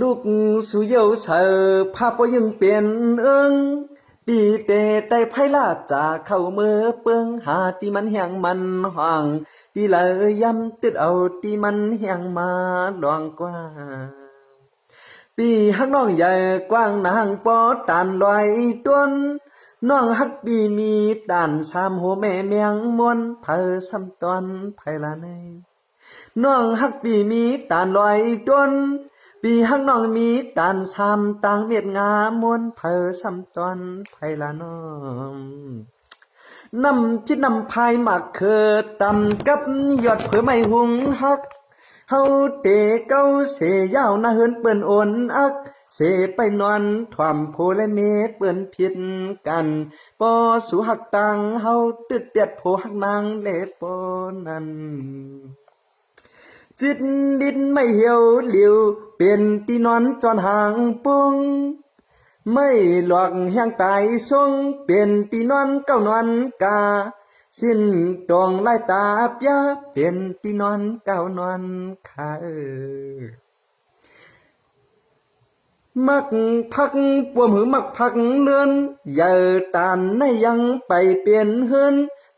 ลูกสุเยาเสอภาพก็ยังเปลี่ยนเอิงปีเตได้ไพลาจากเข้าเมือเปิงหาที่มันแหงมันห่างที่เลยย้ำติดเอาที่มันแหงมาดองกว่าปีฮักน้องใหญ่กว้างนางปอตานลอยต้นน้องฮักปีมีตานสามโหแม่เมียงมวนเพอซ้ำตอนไพลาในน้องฮักปีมีตานลอยต้น ปีฮักน้องมีตานสามต่างเมียดงามวนเพอซ้ำตอนไพลาน้องนำจิตนำพายหมักเคอตำกับยอดเผือไม่หุงฮักเฮาเตะเก้าเสยาวนาเฮินเปิ้นโอนอัก เสไปนอนถวมโพและเมเปิ้นผิดกันปอสูหักตังเฮาตึดเปียดโพหักนางเลปอนั้น จิตดินไม่เหี่ยวเหลียวเป็นที่นอนจอนห่างปุงไม่หลอกแห่งตายทรงเป็นตีนอนเก้านอนกา สิ้นดวงไล่ตาปยาเป็นตีนอนเก้านอนขาเออมักพักปวมหือมักพักเลือนอย่าตานในยังไปเปลี่ยนเฮือน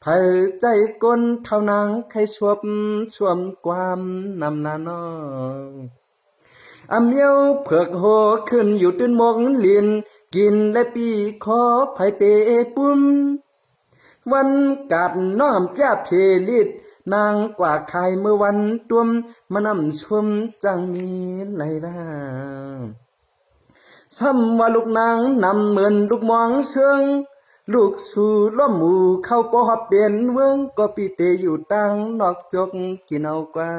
เผยใจกลเท่านางใครสวบสวมความนำนานองอำเมียวเผือกโหขึ้นอยู่ตื้นมงลียนกินและปีขอไผเตปุ่มวันกัดน้อมแก้เพลิดนางกว่าใครเมื่อวันตุมมานำชมจังมีไหลล่าซ้ำว่าลูกนางนำเหมือนลูกมองเสือง ลูกสู่ล้อมหมู่เข้าปอเปลี่ยนเวิงก็ปีเตอยู่ตั้งนอกจกกินเอากว่า